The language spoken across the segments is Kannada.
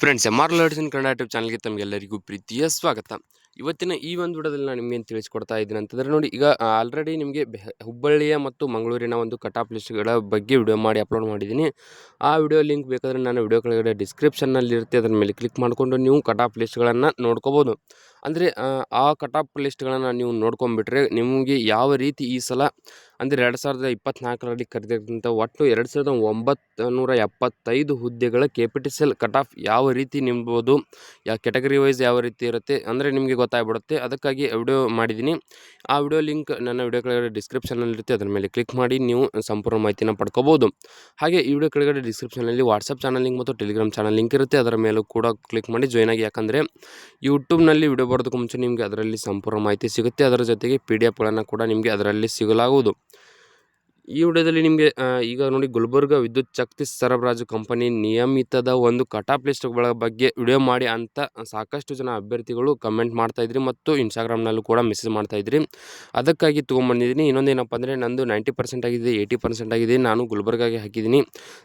ಫ್ರೆಂಡ್ಸ್ ಎಂ ಆರ್ ಲರ್ಡ್ಸನ್ ಕನ್ನಡ ಯೂಟ್ಯೂಬ್ ಚಾನಲ್ಗೆ ತಮಗೆಲ್ಲರಿಗೂ ಪ್ರೀತಿಯ ಸ್ವಾಗತ. ಇವತ್ತಿನ ಈ ಒಂದು ವಿಡಿಯೋದಲ್ಲಿ ನಾನು ನಿಮಗೆ ತಿಳಿಸ್ಕೊಡ್ತಾ ಇದ್ದೀನಿ ಅಂತಂದರೆ ನೋಡಿ, ಈಗ ಆಲ್ರೆಡಿ ನಿಮಗೆ ಹುಬ್ಬಳ್ಳಿಯ ಮತ್ತು ಮಂಗಳೂರಿನ ಒಂದು ಕಟಾಪ್ ಲಿಸ್ಟ್ಗಳ ಬಗ್ಗೆ ವಿಡಿಯೋ ಮಾಡಿ ಅಪ್ಲೋಡ್ ಮಾಡಿದ್ದೀನಿ. ಆ ವಿಡಿಯೋ ಲಿಂಕ್ ಬೇಕಾದರೆ ನಾನು ವಿಡಿಯೋ ಕೆಳಗಡೆ ಡಿಸ್ಕ್ರಿಪ್ಷನ್ನಲ್ಲಿ ಇರುತ್ತೆ. ಅದರ ಮೇಲೆ ಕ್ಲಿಕ್ ಮಾಡಿಕೊಂಡು ನೀವು ಕಟಾಪ್ ಲಿಸ್ಟ್ಗಳನ್ನು ನೋಡ್ಕೋಬೋದು. ಅಂದರೆ, ಆ ಕಟಾಪ್ ಲಿಸ್ಟ್ಗಳನ್ನು ನೀವು ನೋಡ್ಕೊಂಬಿಟ್ರೆ ನಿಮಗೆ ಯಾವ ರೀತಿ ಈ ಸಲ ಅಂದರೆ ಎರಡು ಸಾವಿರದ ಇಪ್ಪತ್ತ್ನಾಲ್ಕರಲ್ಲಿ ಕರೆದಿದ್ದಂಥ ಒಟ್ಟು ಎರಡು ಸಾವಿರದ ಒಂಬತ್ತು ನೂರ ಎಪ್ಪತ್ತೈದು ಹುದ್ದೆಗಳ ಕೆಪಿಟಿಸಲ್ ಕಟ್ ಆಫ್ ಯಾವ ರೀತಿ ನಿಂಬೋದು ಯಾವ ಕೆಟಗರಿ ವೈಸ್ ಯಾವ ರೀತಿ ಇರುತ್ತೆ ಅಂದರೆ ನಿಮಗೆ ಗೊತ್ತಾಗ್ಬಿಡುತ್ತೆ. ಅದಕ್ಕಾಗಿ ವಿಡಿಯೋ ಮಾಡಿದ್ದೀನಿ. ಆ ವಿಡಿಯೋ ಲಿಂಕ್ ನನ್ನ ವಿಡಿಯೋ ಕೆಳಗಡೆ ಡಿಸ್ಕ್ರಿಪ್ಷನಲ್ಲಿರುತ್ತೆ ಅದರ ಮೇಲೆ ಕ್ಲಿಕ್ ಮಾಡಿ, ನೀವು ಸಂಪೂರ್ಣ ಮಾಹಿತಿನ ಪಡ್ಕೋಬೋದು. ಹಾಗೆ ಈ ವಿಡಿಯೋ ಕೆಳಗಡೆ ಡಿಸ್ಕ್ರಿಪ್ಷನಲ್ಲಿ ವಾಟ್ಸಪ್ ಚಾನಲ್ ಲಿಂಕ್ ಮತ್ತು ಟೆಲಿಗ್ರಾಮ್ ಚಾನಲ್ ಲಿಂಕ್ ಇರುತ್ತೆ. ಅದರ ಮೇಲೂ ಕೂಡ ಕ್ಲಿಕ್ ಮಾಡಿ ಜಾಯ್ನ್ ಆಗಿ. ಯಾಕಂದರೆ ಯೂಟ್ಯೂಬ್ನಲ್ಲಿ ವಿಡಿಯೋ ಬರೋದಕ್ಕೂ ಮುಂಚೆ ನಿಮಗೆ ಅದರಲ್ಲಿ ಸಂಪೂರ್ಣ ಮಾಹಿತಿ ಸಿಗುತ್ತೆ. ಅದರ ಜೊತೆಗೆ ಪಿ ಡಿ ಎಫ್ಗಳನ್ನು ಕೂಡ ನಿಮಗೆ ಅದರಲ್ಲಿ ಸಿಗಲಾಗುವುದು. ಈ ವಿಡಿಯೋದಲ್ಲಿ ನಿಮಗೆ ಈಗ ನೋಡಿ ಗುಲ್ಬರ್ಗ ವಿದ್ಯುತ್ ಶಕ್ತಿ ಸರಬರಾಜು ಕಂಪನಿ ನಿಯಮಿತದ ಒಂದು ಕಟಾಪ್ ಲಿಸ್ಟ್ಗಳ ಬಗ್ಗೆ ವಿಡಿಯೋ ಮಾಡಿ ಅಂತ ಸಾಕಷ್ಟು ಜನ ಅಭ್ಯರ್ಥಿಗಳು ಕಮೆಂಟ್ ಮಾಡ್ತಾಯಿದ್ರಿ ಮತ್ತು ಇನ್ಸ್ಟಾಗ್ರಾಮ್ನಲ್ಲೂ ಕೂಡ ಮೆಸೇಜ್ ಮಾಡ್ತಾಯಿದ್ರಿ ಅದಕ್ಕಾಗಿ ತೊಗೊಂಬಂದಿದ್ದೀನಿ. ಇನ್ನೊಂದೇನಪ್ಪ ಅಂದರೆ ನಂದು ನೈಂಟಿ ಪರ್ಸೆಂಟ್ ಆಗಿದೆ, ಏಯ್ಟಿ ಪರ್ಸೆಂಟ್ ಆಗಿದೆ. ನಾನು ಗುಲ್ಬರ್ಗಾಗೆ ಹಾಕಿದ್ದೀನಿ.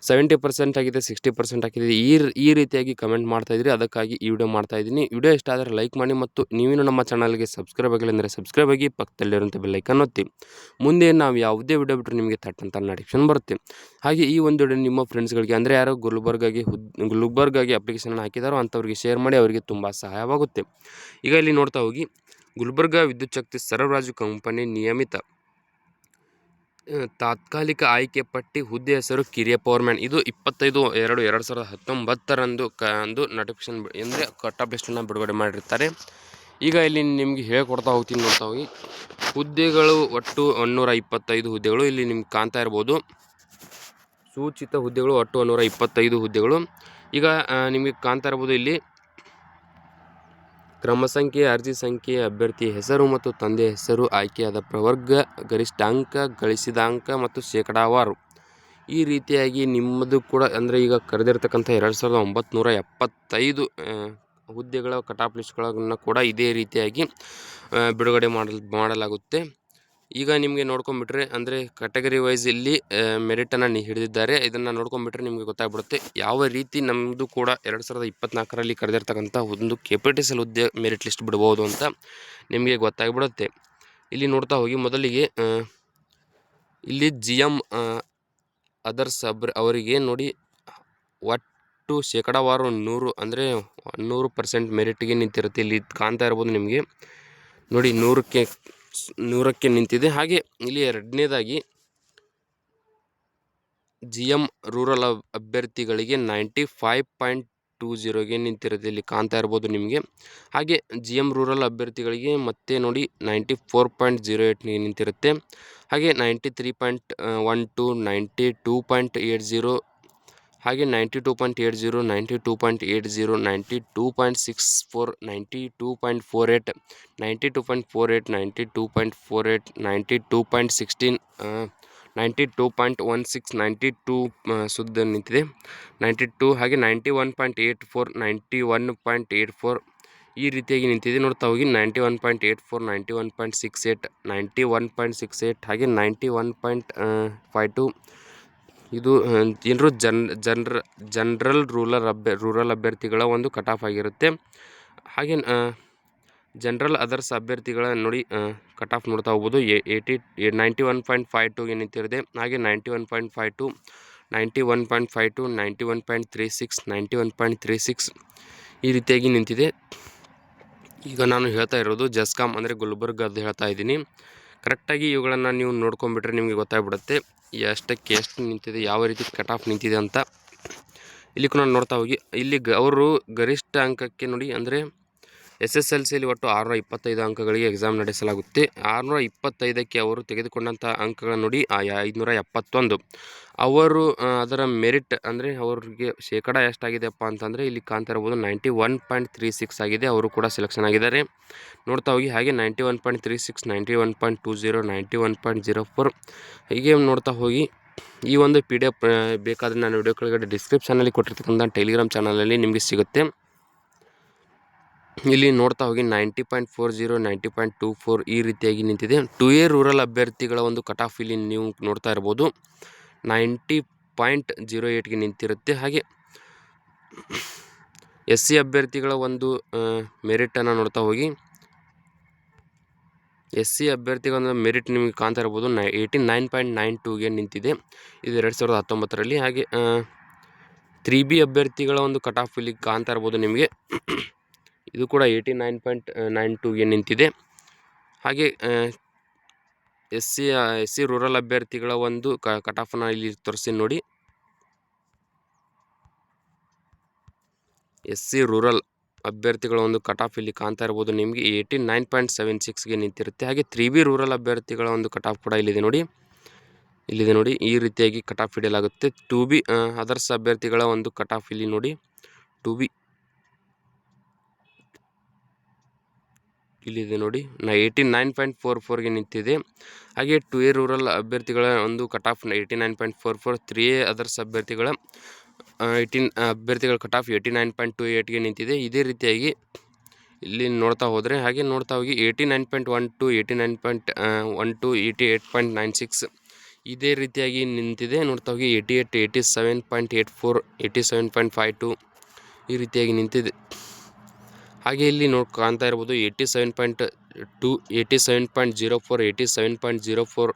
ಸೆವೆಂಟಿ ಪರ್ಸೆಂಟ್ ಆಗಿದೆ, ಸಿಕ್ಸ್ಟಿ ಪರ್ಸೆಂಟ್ ಆಗಿದೆ ಈ ಈ ರೀತಿಯಾಗಿ ಕಮೆಂಟ್ ಮಾಡ್ತಾಯಿದ್ರಿ ಅದಕ್ಕಾಗಿ ಈ ವಿಡಿಯೋ ಮಾಡ್ತಾ ಇದ್ದೀನಿ. ವಿಡಿಯೋ ಇಷ್ಟ ಆದರೆ ಲೈಕ್ ಮಾಡಿ ಮತ್ತು ನೀವೇನು ನಮ್ಮ ಚಾನಲ್ಗೆ ಸಬ್ಸ್ಕ್ರೈಬ್ ಆಗಿಲ್ಲ ಅಂದರೆ ಸಬ್ಸ್ಕ್ರೈಬ್ ಆಗಿ ಪಕ್ಕದಲ್ಲಿರುವಂಥ ಬೆಲ್ಲೈಕನ್ ಒತ್ತಿ. ಮುಂದೆ ನಾವು ಯಾವುದೇ ವಿಡಿಯೋ ಬಿಟ್ಟರೆ ನಿಮಗೆ ತಟ್ ಅಂತ ನೋಟಿಫಿಕೇಶನ್ ಬರುತ್ತೆ. ಹಾಗೆ ಈ ಒಂದು ನಿಮ್ಮ ಫ್ರೆಂಡ್ಸ್ಗಳಿಗೆ ಅಂದರೆ ಯಾರೋ ಗುಲ್ಬರ್ಗಾಗಿ ಹುದ್, ಗುಲ್ಬರ್ಗಾಗಿ ಅಪ್ಲಿಕೇಶನ್ ಹಾಕಿದಾರೋ ಅಂಥವ್ರಿಗೆ ಶೇರ್ ಮಾಡಿ ಅವರಿಗೆ ತುಂಬ ಸಹಾಯವಾಗುತ್ತೆ. ಈಗ ಇಲ್ಲಿ ನೋಡ್ತಾ ಹೋಗಿ, ಗುಲ್ಬರ್ಗಾ ವಿದ್ಯುತ್ ಶಕ್ತಿ ಸರಬರಾಜು ಕಂಪನಿ ನಿಯಮಿತ ತಾತ್ಕಾಲಿಕ ಆಯ್ಕೆ ಪಟ್ಟಿ ಹುದ್ದೆ ಹೆಸರು ಕಿರಿಯ ಪವರ್ಮ್ಯಾನ್ ಇದು ಇಪ್ಪತ್ತೈದು ಎರಡು ಎರಡು ಸಾವಿರದ ಹತ್ತೊಂಬತ್ತರಂದು ಕ ಒಂದು ನೋಟಿಫಿಕೇಶನ್ ಅಂದರೆ ಕಟ್ ಲಿಸ್ಟನ್ನು ಬಿಡುಗಡೆ ಮಾಡಿರ್ತಾರೆ. ಈಗ ಇಲ್ಲಿ ನಿಮಗೆ ಹೇಳ್ಕೊಡ್ತಾ ಹೋಗ್ತೀನಿ ನೋಡ್ತಾ ಹೋಗಿ ಹುದ್ದೆಗಳು ಒಟ್ಟು ಒನ್ನೂರ ಇಪ್ಪತ್ತೈದು ಹುದ್ದೆಗಳು ಇಲ್ಲಿ ನಿಮ್ಗೆ ಕಾಣ್ತಾ ಇರ್ಬೋದು. ಸೂಚಿತ ಹುದ್ದೆಗಳು ಒಟ್ಟು ಒನ್ನೂರ ಇಪ್ಪತ್ತೈದು ಹುದ್ದೆಗಳು. ಈಗ ನಿಮಗೆ ಕಾಣ್ತಾ ಇರ್ಬೋದು ಇಲ್ಲಿ ಕ್ರಮ ಸಂಖ್ಯೆ, ಅರ್ಜಿ ಸಂಖ್ಯೆ, ಅಭ್ಯರ್ಥಿ ಹೆಸರು ಮತ್ತು ತಂದೆ ಹೆಸರು, ಆಯ್ಕೆಯಾದ ಪ್ರವರ್ಗ ಗರಿಷ್ಠ ಅಂಕ ಗಳಿಸಿದ ಅಂಕ ಮತ್ತು ಶೇಕಡಾವಾರು. ಈ ರೀತಿಯಾಗಿ ನಿಮ್ಮದು ಕೂಡ ಅಂದರೆ ಈಗ ಕರೆದಿರ್ತಕ್ಕಂಥ ಎರಡು ಸಾವಿರದ ಒಂಬತ್ತು ನೂರ ಎಪ್ಪತ್ತೈದು ಹುದ್ದೆಗಳ ಕಟಾಪ್ ಲಿಸ್ಟ್ಗಳನ್ನು ಕೂಡ ಇದೇ ರೀತಿಯಾಗಿ ಬಿಡುಗಡೆ ಮಾಡಲ್, ಮಾಡಲಾಗುತ್ತೆ. ಈಗ ನಿಮಗೆ ನೋಡ್ಕೊಂಬಿಟ್ರೆ, ಅಂದರೆ ಕ್ಯಾಟಗರಿ ವೈಸ್ ಇಲ್ಲಿ ಮೆರಿಟನ್ನು ನೀವು ಹಿಡಿದಿದ್ದಾರೆ. ಇದನ್ನು ನೋಡ್ಕೊಂಬಿಟ್ರೆ ನಿಮಗೆ ಗೊತ್ತಾಗ್ಬಿಡುತ್ತೆ, ಯಾವ ರೀತಿ ನಮ್ಮದು ಕೂಡ ಎರಡು ಸಾವಿರದ ಇಪ್ಪತ್ನಾಲ್ಕರಲ್ಲಿ ಕರೆದಿರ್ತಕ್ಕಂಥ ಒಂದು ಕೆಪಿಟಿಸಲ್ ಹುದ್ದೆ ಮೆರಿಟ್ ಲಿಸ್ಟ್ ಬಿಡ್ಬೋದು ಅಂತ ನಿಮಗೆ ಗೊತ್ತಾಗ್ಬಿಡುತ್ತೆ. ಇಲ್ಲಿ ನೋಡ್ತಾ ಹೋಗಿ, ಮೊದಲಿಗೆ ಇಲ್ಲಿ ಜಿ ಎಂ ಅದರ್ಸ್ ಅಬ್ರ ಅವರಿಗೆ ನೋಡಿ ಒಟ್ಟು ಶೇಕಡಾವಾರು ನೂರು ಅಂದರೆ ನೂರು ಪರ್ಸೆಂಟ್ ಮೆರಿಟ್ಗೆ ನಿಂತಿರುತ್ತೆ. ಇಲ್ಲಿ ಕಾಣ್ತಾ ಇರ್ಬೋದು ನಿಮಗೆ. ನೋಡಿ, ನೂರಕ್ಕೆ ನೂರಕ್ಕೆ ನಿಂತಿದೆ. ಹಾಗೆ ಇಲ್ಲಿ ಎರಡನೇದಾಗಿ ಜಿ ಎಂ ರೂರಲ್ ಅಭ್ಯರ್ಥಿಗಳಿಗೆ ನೈಂಟಿ ಫೈವ್ ಪಾಯಿಂಟ್ ಟೂ ಜೀರೋಗೆ ನಿಂತಿರುತ್ತೆ. ಇಲ್ಲಿ ಕಾಣ್ತಾ ಇರ್ಬೋದು ನಿಮಗೆ. ಹಾಗೆ ಜಿ ಎಂ ರೂರಲ್ ಅಭ್ಯರ್ಥಿಗಳಿಗೆ ಮತ್ತೆ ನೋಡಿ ನೈಂಟಿ ಫೋರ್ ಪಾಯಿಂಟ್ ಜೀರೋ ಏಯ್ಟ್ಗೆ ನಿಂತಿರುತ್ತೆ. ಹಾಗೆ ninety three point one two ninety two point eight zero ಹಾಗೆ ninety two point eight zero, ninety two point eight zero, ninety two point six four, ninety two point four eight ninety two point four eight ninety two point four eight ninety two point sixteen ninety two point one six, ninety two ಸುದ್ದ ನಿಂತಿದೆ. ನೈಂಟಿ ಟೂ ಹಾಗೆ ninety one point eight four, ninety one point eight four, ಈ ರೀತಿಯಾಗಿ ನಿಂತಿದೆ. ನೋಡ್ತಾ ಹೋಗಿ, ninety one point eight four, ninety one point six eight, ninety one point six eight ಹಾಗೆ ninety one point five two ಇದು ಜನ್, ಜನರ, ಜನರಲ್ ರೂರಲ್ ಅಭ್ಯ, ರೂರಲ್ ಅಭ್ಯರ್ಥಿಗಳ ಒಂದು ಕಟ್ ಆಫ್ ಆಗಿರುತ್ತೆ. ಹಾಗೆ ಜನರಲ್ ಅದರ್ಸ್ ಅಭ್ಯರ್ಥಿಗಳ ನೋಡಿ ಕಟ್ ಆಫ್ ನೋಡ್ತಾ ಹೋಗ್ಬೋದು. Eighty ninety one point five ಟೂಗೆ ನಿಂತಿರುತ್ತೆ. ಹಾಗೆ ninety one point five two, ninety one point five two, ninety one point three six, ninety one point three six ಈ ರೀತಿಯಾಗಿ ನಿಂತಿದೆ. ಈಗ ನಾನು ಹೇಳ್ತಾ ಇರೋದು ಜಸ್ಕಾಮ್ ಅಂದರೆ ಗುಲ್ಬರ್ಗದ್ದು ಹೇಳ್ತಾ ಇದ್ದೀನಿ. ಕರೆಕ್ಟಾಗಿ ಇವುಗಳನ್ನು ನೀವು ನೋಡ್ಕೊಂಬಿಟ್ರೆ ನಿಮಗೆ ಗೊತ್ತಾಗ್ಬಿಡುತ್ತೆ. ಎಷ್ಟಕ್ಕೆ ಎಷ್ಟು ನಿಂತಿದೆ, ಯಾವ ರೀತಿ ಕಟ್ ಆಫ್ ನಿಂತಿದೆ ಅಂತ. ಇಲ್ಲಿ ಕೂಡ ನೋಡ್ತಾ ಹೋಗಿ. ಇಲ್ಲಿ ಅವರು ಗರಿಷ್ಠ ಅಂಕಕ್ಕೆ ನೋಡಿ, ಅಂದರೆ ಎಸ್ ಎಸ್ ಎಲ್ ಸಿಯಲ್ಲಿ ಒಟ್ಟು ಆರುನೂರ ಇಪ್ಪತ್ತೈದು ಅಂಕಗಳಿಗೆ ಎಕ್ಸಾಮ್ ನಡೆಸಲಾಗುತ್ತೆ. ಆರುನೂರ ಇಪ್ಪತ್ತೈದಕ್ಕೆ ಅವರು ತೆಗೆದುಕೊಂಡಂಥ ಅಂಕಗಳನ್ನು ನೋಡಿ ಐದುನೂರ ಎಪ್ಪತ್ತೊಂದು ಅವರು ಅದರ ಮೆರಿಟ್ ಅಂದರೆ ಅವರಿಗೆ ಶೇಕಡ ಎಷ್ಟಾಗಿದೆಯಪ್ಪ ಅಂತಂದರೆ ಇಲ್ಲಿ ಕಾಣ್ತಾ ಇರ್ಬೋದು ninety one point three six ಆಗಿದೆ. ಅವರು ಕೂಡ ಸೆಲೆಕ್ಷನ್ ಆಗಿದ್ದಾರೆ. ನೋಡ್ತಾ ಹೋಗಿ ಹಾಗೆ ninety one point three six, ninety one point two zero, ninety one point zero four. ಹೀಗೆ ನೋಡ್ತಾ ಹೋಗಿ ಈ ಒಂದು ಪಿ ಡಿ ಎಫ್ ಬೇಕಾದರೆ ನಾನು ವಿಡಿಯೋ ಕೆಳಗಡೆ ಡಿಸ್ಕ್ರಿಪ್ಷನಲ್ಲಿ ಕೊಟ್ಟಿರ್ತಕ್ಕಂಥ ಟೆಲಿಗ್ರಾಮ್ ಚಾನಲಲ್ಲಿ ನಿಮಗೆ ಸಿಗುತ್ತೆ. ಇಲ್ಲಿ ನೋಡ್ತಾ ಹೋಗಿ ninety point four zero, ninety point two four ಈ ರೀತಿಯಾಗಿ ನಿಂತಿದೆ. ಟು ಎ ರೂರಲ್ ಅಭ್ಯರ್ಥಿಗಳ ಒಂದು ಕಟ್ ಆಫ್ ಇಲ್ಲಿ ನೀವು ನೋಡ್ತಾ ಇರ್ಬೋದು. ನೈಂಟಿ ಪಾಯಿಂಟ್ ಜೀರೋ ಏಯ್ಟ್ಗೆ ನಿಂತಿರುತ್ತೆ. ಹಾಗೆ ಎಸ್ ಸಿ ಅಭ್ಯರ್ಥಿಗಳ ಒಂದು ಮೆರಿಟನ್ನು ನೋಡ್ತಾ ಹೋಗಿ. ಎಸ್ ಸಿ ಅಭ್ಯರ್ಥಿಗಳ ಮೆರಿಟ್ ನಿಮಗೆ ಕಾಣ್ತಾ ಇರ್ಬೋದು. ನೈ, ಏಯ್ಟಿ ನೈನ್ ಪಾಯಿಂಟ್ ನೈನ್ ಟೂಗೆ ನಿಂತಿದೆ. ಇದು ಎರಡು ಸಾವಿರದ ಹತ್ತೊಂಬತ್ತರಲ್ಲಿ. ಹಾಗೆ ತ್ರೀ ಬಿ ಅಭ್ಯರ್ಥಿಗಳ ಒಂದು ಕಟ್ ಆಫ್ ಇಲ್ಲಿ ಕಾಣ್ತಾ ಇರ್ಬೋದು ನಿಮಗೆ. ಇದು ಕೂಡ ಏಯ್ಟಿ ನೈನ್ ಪಾಯಿಂಟ್ ನೈನ್ ಟೂಗೆ ನಿಂತಿದೆ. ಹಾಗೆ S C S C rural ಅಭ್ಯರ್ಥಿಗಳ ಒಂದು ಕ ಕಟ್ ಆಫನ್ನು ಇಲ್ಲಿ ತೋರಿಸಿ ನೋಡಿ. ಎಸ್ ಸಿ ರೂರಲ್ ಅಭ್ಯರ್ಥಿಗಳ ಒಂದು ಕಟ್ ಆಫ್ ಇಲ್ಲಿ ಕಾಣ್ತಾ ಇರ್ಬೋದು. ನಿಮಗೆ ಏಯ್ಟಿ ನೈನ್ ಪಾಯಿಂಟ್ ಸೆವೆನ್ ಸಿಕ್ಸ್ಗೆ ನಿಂತಿರುತ್ತೆ. ಹಾಗೆ ತ್ರೀ ಬಿ ರೂರಲ್ ಅಭ್ಯರ್ಥಿಗಳ ಒಂದು ಕಟ್ ಆಫ್ ಕೂಡ ಇಲ್ಲಿದೆ ನೋಡಿ. ಇಲ್ಲಿದೆ ನೋಡಿ, ಈ ರೀತಿಯಾಗಿ ಕಟ್ ಆಫ್ ಇಡಲಾಗುತ್ತೆ ಟು ಬಿ ಅದರ್ಸ್ ಅಭ್ಯರ್ಥಿಗಳ ಒಂದು ಕಟ್ ಆಫ್ ಇಲ್ಲಿ ನೋಡಿ. ಟು ಬಿ ಇಲ್ಲಿದೆ ನೋಡಿ. ನಾ ಏಯ್ಟಿ ನೈನ್ ಪಾಯಿಂಟ್ ಫೋರ್ ಫೋರ್ಗೆ ನಿಂತಿದೆ. ಹಾಗೆ ಟು ಎ ರೂರಲ್ ಅಭ್ಯರ್ಥಿಗಳ ಒಂದು cut off eighty nine point four four three A others ಅಭ್ಯರ್ಥಿಗಳ ಏಯ್ಟೀನ್ ಅಭ್ಯರ್ಥಿಗಳ cut off eighty nine point two ಏಯ್ಟ್ಗೆ ನಿಂತಿದೆ. ಇದೇ ರೀತಿಯಾಗಿ ಇಲ್ಲಿ ನೋಡ್ತಾ ಹೋದರೆ, ಹಾಗೆ ನೋಡ್ತಾ ಹೋಗಿ eighty nine point one two eighty nine point one two eighty eight point nine six ಇದೇ ರೀತಿಯಾಗಿ ನಿಂತಿದೆ. ನೋಡ್ತಾ ಹೋಗಿ eighty eight eighty seven point eight four eighty seven point five two ಈ ರೀತಿಯಾಗಿ ನಿಂತಿದೆ. ಹಾಗೆ ಇಲ್ಲಿ ನೋಡ್ ಕಾಣ್ತಾ ಇರ್ಬೋದು eighty seven point two eighty seven point zero four eighty seven point zero four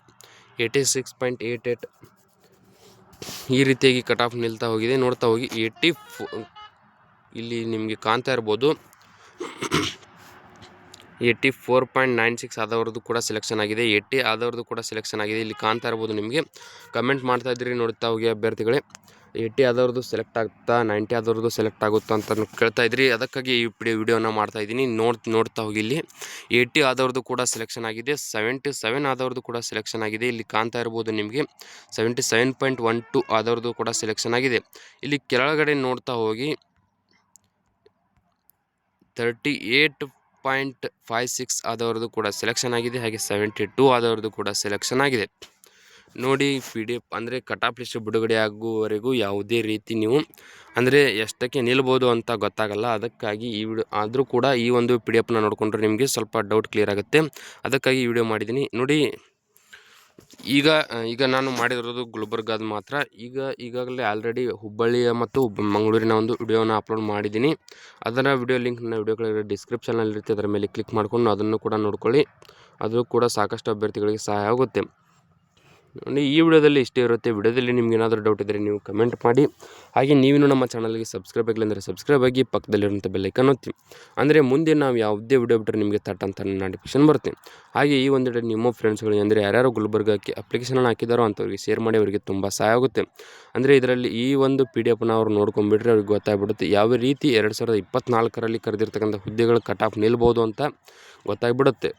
eighty six point eight eight ಈ ರೀತಿಯಾಗಿ ಕಟ್ ಆಫ್ ನಿಲ್ತಾ ಹೋಗಿದೆ. ನೋಡ್ತಾ ಹೋಗಿ ಏಯ್ಟಿ ಫೋ ಇಲ್ಲಿ ನಿಮಗೆ ಕಾಣ್ತಾ ಇರ್ಬೋದು. Eighty four point nine six ಆದವ್ರದ್ದು ಕೂಡ ಸೆಲೆಕ್ಷನ್ ಆಗಿದೆ. ಏಯ್ಟಿ ಆದವ್ರದ್ದು ಕೂಡ ಸೆಲೆಕ್ಷನ್ ಆಗಿದೆ. ಇಲ್ಲಿ ಕಾಣ್ತಾ ಇರ್ಬೋದು ನಿಮಗೆ. ಕಮೆಂಟ್ ಮಾಡ್ತಾ ಇದ್ದೀರಿ ನೋಡ್ತಾ ಹೋಗಿ ಅಭ್ಯರ್ಥಿಗಳೇ. ಏಯ್ಟಿ ಆದವ್ರದ್ದು ಸೆಲೆಕ್ಟ್ ಆಗುತ್ತಾ ನೈಂಟಿ ಆದವ್ರದ್ದು ಸೆಲೆಕ್ಟ್ ಆಗುತ್ತಾ ಅಂತ ಕೇಳ್ತಾ ಇದ್ರಿ. ಅದಕ್ಕಾಗಿ ಈ ವಿಡಿಯೋನ ಮಾಡ್ತಾ ಇದ್ದೀನಿ. ನೋಡ್ ನೋಡ್ತಾ ಹೋಗಿ ಇಲ್ಲಿ. ಏಯ್ಟಿ ಆದವ್ರದ್ದು ಕೂಡ ಸೆಲೆಕ್ಷನ್ ಆಗಿದೆ. ಸೆವೆಂಟಿ ಸೆವೆನ್ ಆದವ್ರದ್ದು ಕೂಡ ಸೆಲೆಕ್ಷನ್ ಆಗಿದೆ. ಇಲ್ಲಿ ಕಾಣ್ತಾ ಇರ್ಬೋದು ನಿಮಗೆ. Seventy seven point one two ಆದವ್ರದ್ದು ಕೂಡ ಸೆಲೆಕ್ಷನ್ ಆಗಿದೆ. ಇಲ್ಲಿ ಕೆಳಗಡೆ ನೋಡ್ತಾ ಹೋಗಿ. Thirty eight point five six ಆದವ್ರದ್ದು ಕೂಡ ಸೆಲೆಕ್ಷನ್ ಆಗಿದೆ. ಹಾಗೆ ಸೆವೆಂಟಿ ಟೂ ಆದವ್ರದ್ದು ಕೂಡ ಸೆಲೆಕ್ಷನ್ ಆಗಿದೆ. ನೋಡಿ ಪಿ ಡಿ ಎಫ್ ಅಂದರೆ ಕಟಾಪ್ ಲಿಸ್ಟ್ ಬಿಡುಗಡೆ ಆಗುವವರೆಗೂ ಯಾವುದೇ ರೀತಿ ನೀವು, ಅಂದರೆ ಎಷ್ಟಕ್ಕೆ ನಿಲ್ಬೋದು ಅಂತ ಗೊತ್ತಾಗಲ್ಲ. ಅದಕ್ಕಾಗಿ ಈ ವಿಡಿಯೋ ಆದರೂ ಕೂಡ ಈ ಒಂದು ಪಿ ಡಿ ಎಫ್ನ ನೋಡಿಕೊಂಡ್ರೆ ನಿಮಗೆ ಸ್ವಲ್ಪ ಡೌಟ್ ಕ್ಲಿಯರ್ ಆಗುತ್ತೆ. ಅದಕ್ಕಾಗಿ ಈ ವಿಡಿಯೋ ಮಾಡಿದ್ದೀನಿ. ನೋಡಿ, ಈಗ ಈಗ ನಾನು ಮಾಡಿರೋದು ಗುಲ್ಬರ್ಗಾದ ಮಾತ್ರ. ಈಗ, ಈಗಾಗಲೇ ಆಲ್ರೆಡಿ ಹುಬ್ಬಳ್ಳಿಯ ಮತ್ತು ಮಂಗಳೂರಿನ ಒಂದು ವಿಡಿಯೋನ ಅಪ್ಲೋಡ್ ಮಾಡಿದ್ದೀನಿ. ಅದರ ವಿಡಿಯೋ ಲಿಂಕ್ ನನ್ನ ವಿಡಿಯೋ ಡಿಸ್ಕ್ರಿಪ್ಷನಲ್ಲಿ ಇರುತ್ತೆ ಅದರ ಮೇಲೆ ಕ್ಲಿಕ್ ಮಾಡಿಕೊಂಡು ಅದನ್ನು ಕೂಡ ನೋಡ್ಕೊಳ್ಳಿ. ಅದು ಕೂಡ ಸಾಕಷ್ಟು ಅಭ್ಯರ್ಥಿಗಳಿಗೆ ಸಹಾಯ ಆಗುತ್ತೆ. ನೋಡಿ, ಈ ವಿಡಿಯೋದಲ್ಲಿ ಇಷ್ಟೇ ಇರುತ್ತೆ. ವಿಡಿಯೋದಲ್ಲಿ ನಿಮ್ಗೆ ಏನಾದರೂ ಡೌಟ್ ಇದ್ದರೆ ನೀವು ಕಮೆಂಟ್ ಮಾಡಿ. ಹಾಗೆ ನೀವು ನಮ್ಮ ಚಾನಲ್ಗೆ ಸಬ್ಸ್ಕ್ರೈಬ್ ಆಗಿಲ್ಲ ಅಂದರೆ ಸಬ್ಸ್ಕ್ರೈಬ್ ಆಗಿ ಪಕ್ಕದಲ್ಲಿರುವಂಥ ಬೆಲ್ಲೈಕನ್ ಒತ್ತಿ. ಅಂದರೆ ಮುಂದೆ ನಾವು ಯಾವುದೇ ವಿಡಿಯೋ ಬಿಟ್ಟರೆ ನಿಮಗೆ ತಟ್ ಅಂತ ನೋಟಿಫಿಕೇಶನ್ ಬರುತ್ತೆ. ಹಾಗೆ ಈ ಒಂದೆಡೆ ನಿಮ್ಮ ಫ್ರೆಂಡ್ಸ್ಗಳಿಗೆ ಅಂದರೆ ಯಾರ್ಯಾರು ಗುಲ್ಬರ್ಗಕ್ಕೆ ಅಪ್ಲಿಕೇಶನ್ ಹಾಕಿದಾರೋ ಅಂಥವ್ರಿಗೆ ಶೇರ್ ಮಾಡಿ ಅವರಿಗೆ ತುಂಬ ಸಹಾಯ ಆಗುತ್ತೆ. ಅಂದರೆ ಇದರಲ್ಲಿ ಈ ಒಂದು ಪಿ ಡಿ ಎಫ್ನ ಅವ್ರು ನೋಡ್ಕೊಂಡ್ಬಿಟ್ರೆ ಅವ್ರಿಗೆ ಗೊತ್ತಾಗ್ಬಿಡುತ್ತೆ. ಯಾವ ರೀತಿ ಎರಡು ಸಾವಿರದ ಇಪ್ಪತ್ನಾಲ್ಕರಲ್ಲಿ ಕರೆದಿರ್ತಕ್ಕಂಥ ಹುದ್ದೆಗಳು ಕಟ್ ಆಫ್ ನಿಲ್ಬೋದು ಅಂತ ಗೊತ್ತಾಗ್ಬಿಡುತ್ತೆ.